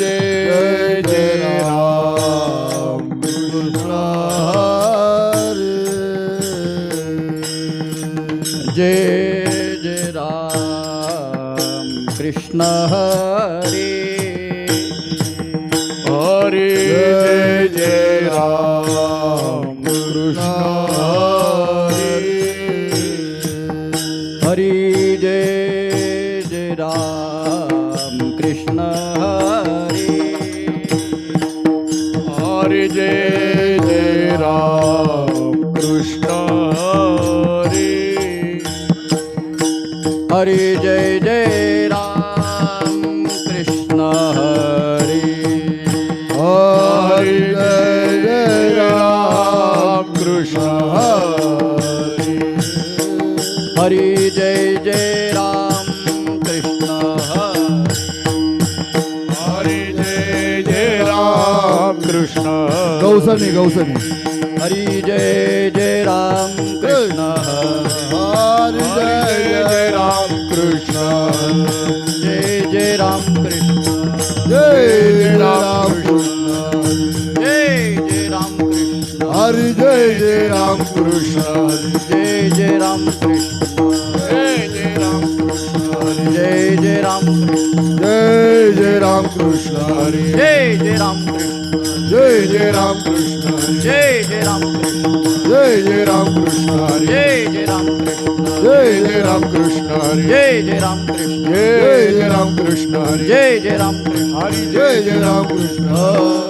जय जय कृष्ण जय जय राम कृष्ण हरी जय जय राम कृष्ण हरे। हरे जय जय राम कृष्ण हरे। हरी जय जय राम कृष्ण हरे। जय जय राम कृष्ण गौसनी गौसनी। हरी जय जय राम कृष्ण जय जय राम कृष्ण जय जय राम कृष्ण जय जय राम कृष्ण जय जय राम कृष्ण हरी जय जय राम कृष्ण जय जय राम कृष्ण हरी जय जय राम कृष्ण जय जय राम कृष्ण हरी जय जय राम कृष्ण जय जय राम कृष्ण हरी जय जय राम कृष्ण जय जय राम कृष्ण हरी जय जय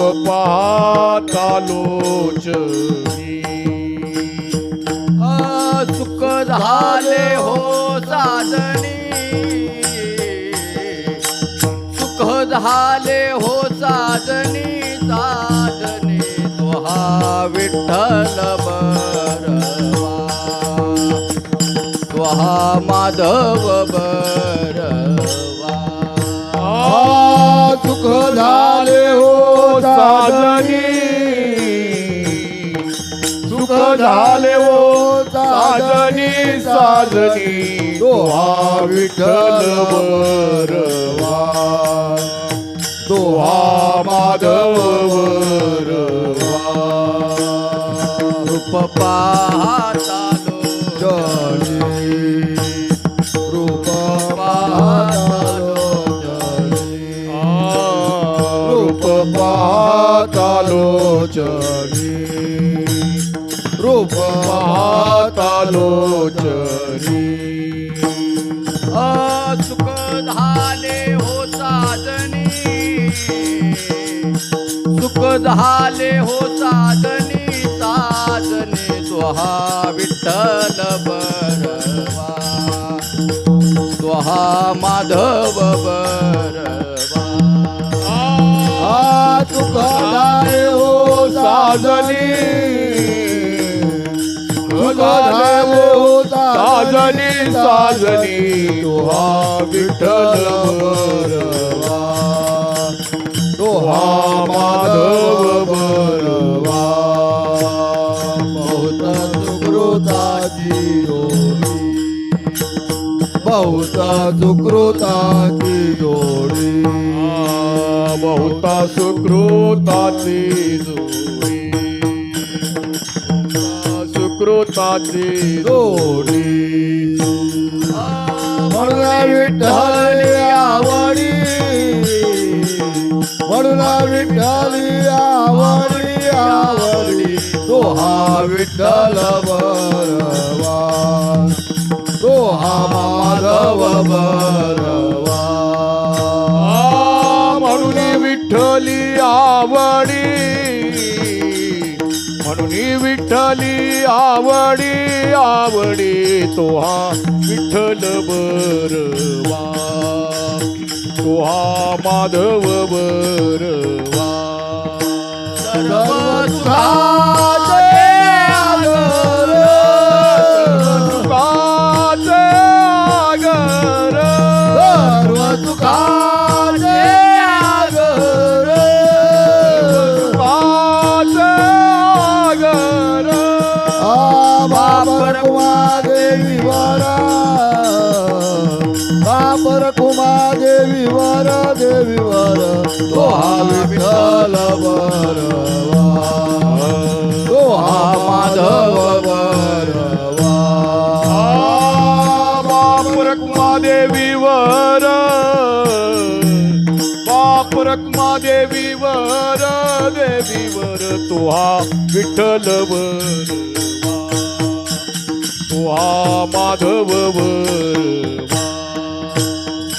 रूप पातालोचनी सुख झाले हो साधनी सुख झाले हो साधनी साजणी तुहा विठ्ठल बरवा. तुहा माधव बरवा. सुख झाले हो साजनी. सुख झाले हो साजनी साजनी. दोहा विठ्ठल बरवा पातालोचनी रूप पातालोचनी सुख झाले हो साधनी. सुख झाले हो साधनी साजनी स्वहा विठ्ठल बरवा. स्वहा माधव बरवा. सुख झाले हो साजनी। सुख झाले हो साजनी साजनी। दोहा विठ्ठल बरवा तुहा माधव बरवा बहुत सुकृताची जोडी। बहुत सुकृताची जोडी। बहुता सुकृताची जोडी. सुकृताची जोडी. म्हणून विठ्ठल आवडी म्हणून विठ्ठल आवडी आवडी तो हा विठ्ठल बरवा. तो हा माधव बरवा. विठ्ठली आवडी. म्हणून विठ्ठली आवडी आवडी तोहा विठ्ठल बरवा. तोहा माधव बरवा. रखमा देवीवर बाप रखमा देवीवर देवीवर तो हा विठ्ठलवर तो हा माधव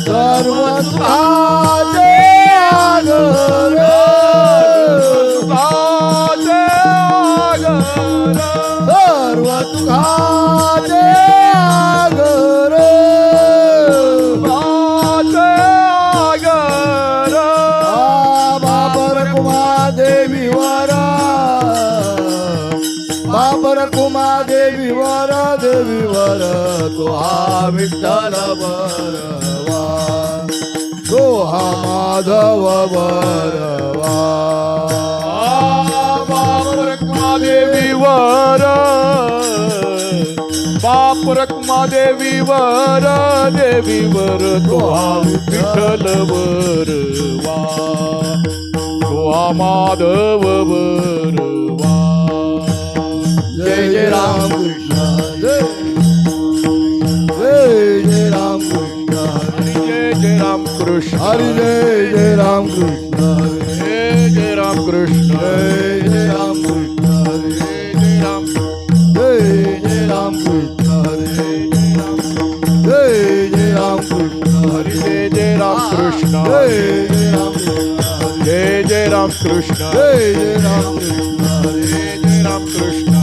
सर्व सुखाचे देवी वर देवी वर तो हा विठ्ठल बरवा तो हा माधव बरवा देवीवर बाप रखमा देवीवर देवीवर तो हा विठ्ठलवर वा तो हा माधव वा जय जय राम कृष्ण जय जय जय राम कृष्ण हरी जय जय राम कृष्ण हरी जय जय राम कृष्ण हरी जय जय राम कृष्ण जय जय राम कृष्ण हरी जय जय राम जय जय राम कृष्ण हरी जय जय राम कृष्ण हरी जय जय राम कृष्ण जय जय राम कृष्ण हरी जय जय राम कृष्ण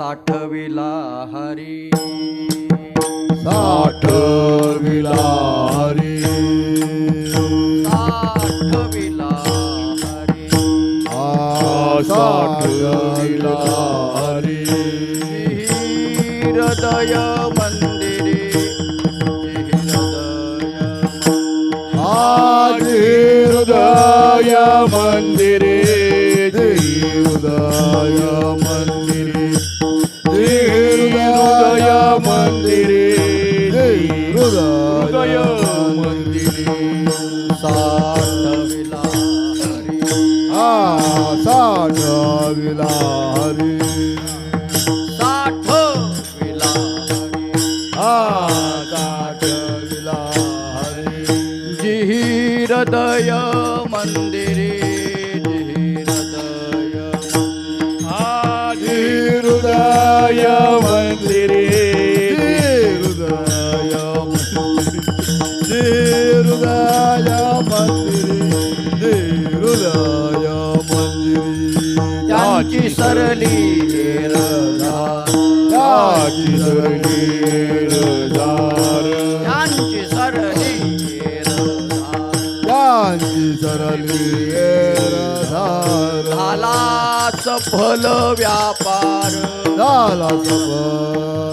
साठविला हरी साठ विलारी साठविला हरी साठ विलारी हृदय मंदिरे हृदय आज हृदय मंदिरे हृदय सा सफल व्यापार झाला सफल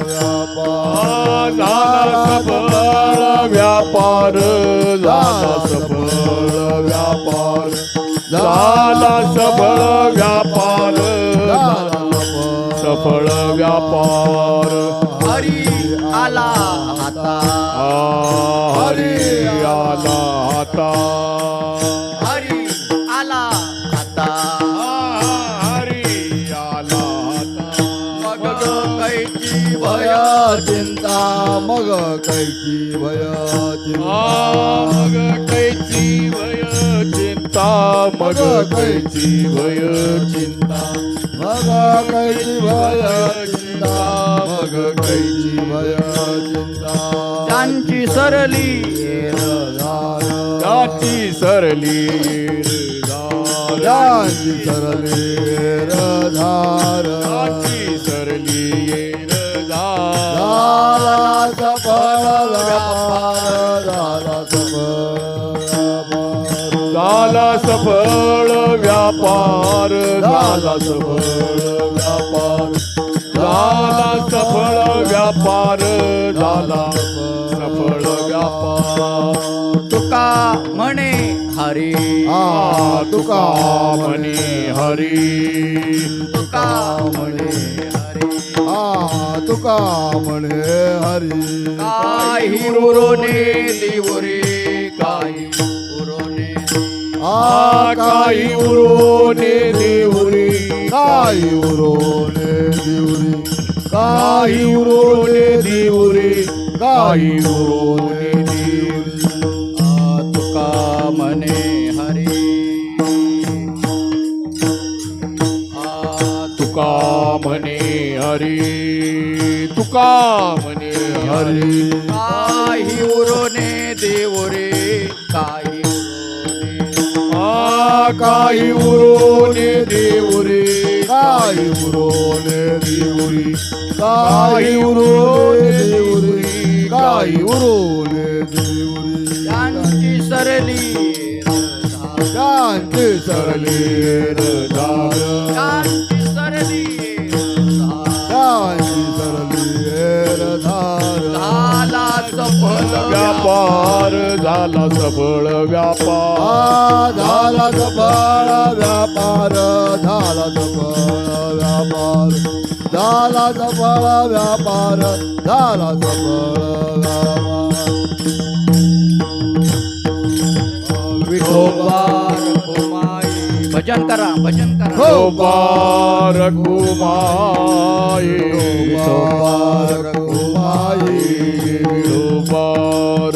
व्यापार. झाला व्यापार झाला सफल व्यापार. झाला सफल व्यापार. सफळ व्यापार. हरी आला आता आ, हरी आला आता हरी आला आता आ, हरी आला आता मग कैची भय भय चिंता मग कैची भय चिंता. मग कैची भय चिंता मग कैची भय चिंता. मग कैची भय चिंता मग कैची भय चिंता. त्यांची सरली जाती सरली. यांची सरली धार जाती सरली सफळ व्यापार झाला सफळ व्यापार. झाला सफळ व्यापार झाला सफळ व्यापार. तुका म्हणे हरी. हा तुका म्हणे हरी. तुका म्हणे हरी. हा तुका म्हणे हरी. काही उरोने दिवरे. काही उरोने देऊरी. काही उरोने दिवरी काही उरोने देऊरी. काही उरोने देऊरी. आ तुका म्हणे हरी. आ तुका म्हणे हरी. तुका म्हणे हरी. काही काही उरोने देऊरी काही उरोने दिवरी काही उरोने दिवरी काही उरोने दिवरी त्यांची सरली. शांती सरली त्यांची सरली. शांती सरली सफल व्यापार झाला सफळ व्यापार झाला सफळ व्यापार झाला सफळ व्यापार झाला सफळ व्यापार झाला सफळ. भजन करा भजन करा. गोपार कुमाई गोपार जय गोपार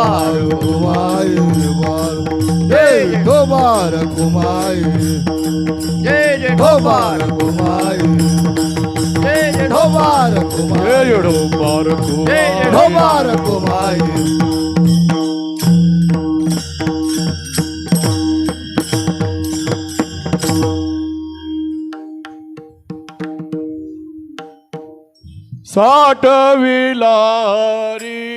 कुमाई जय जय विठोबार कुमाई जय गोपार कुमार विठोबार कुमाई साठ विलारी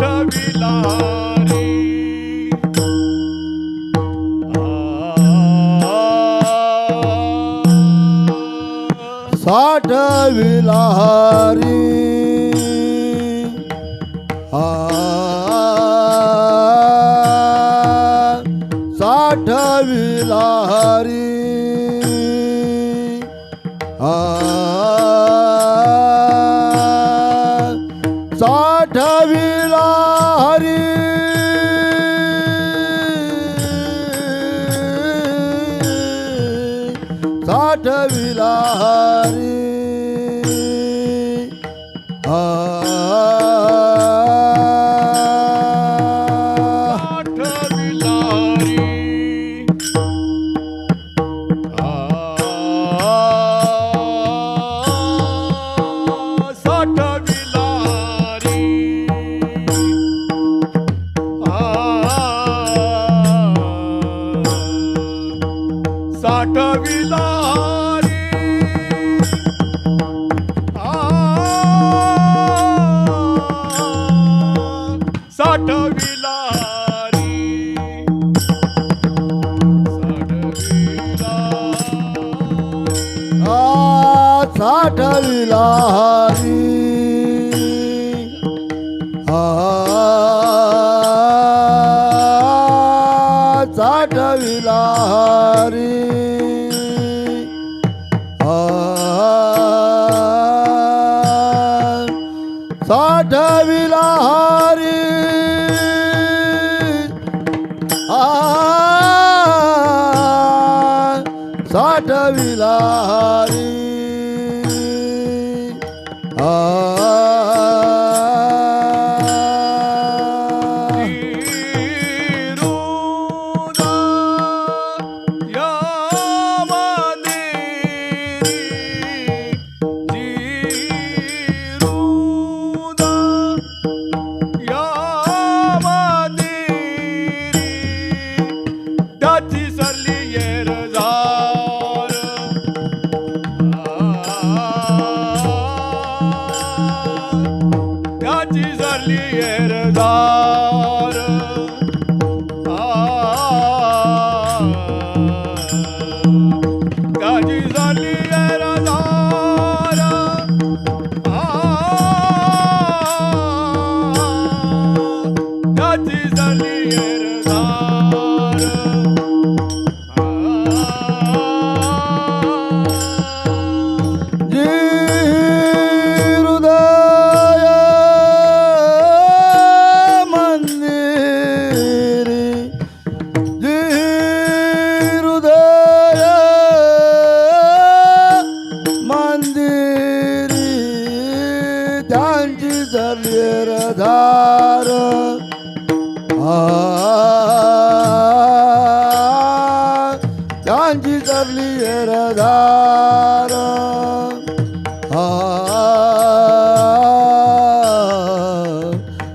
विलारी साठ साठ विलाहारी आ. Uh, पाठविला हरी आ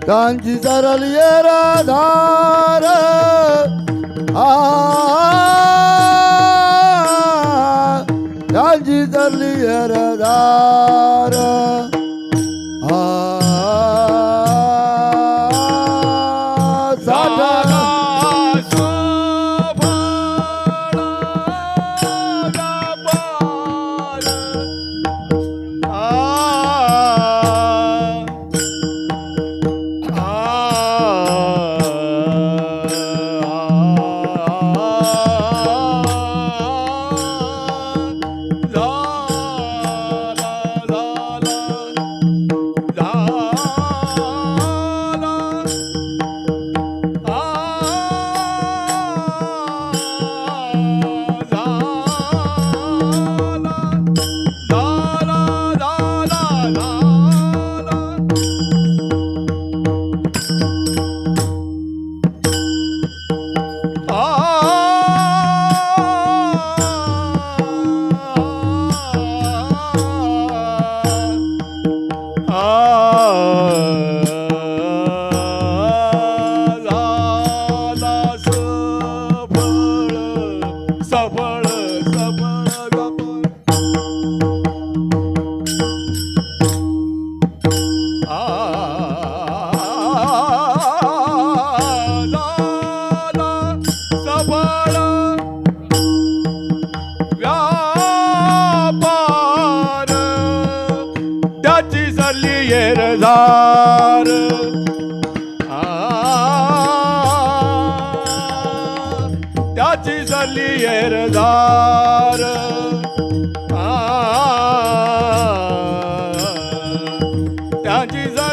காஞ்சி தரலிய ராதார காஞ்சி தரலிய ராதா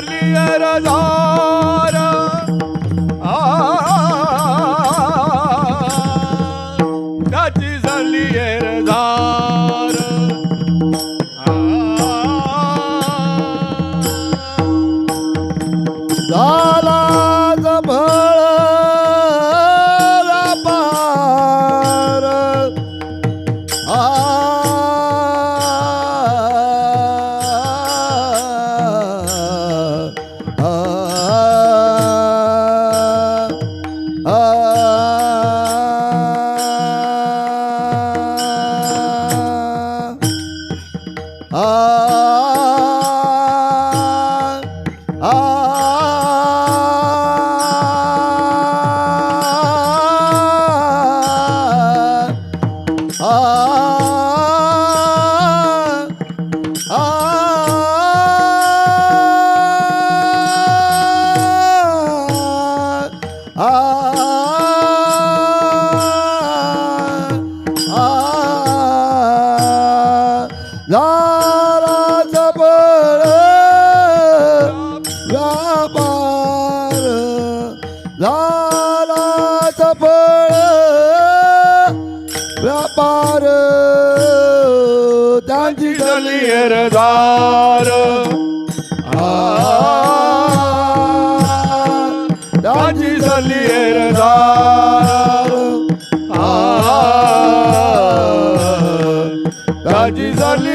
कर लिए रजारा Ah. La paru Danji dali eradar Danji dali eradar ah, Danji dali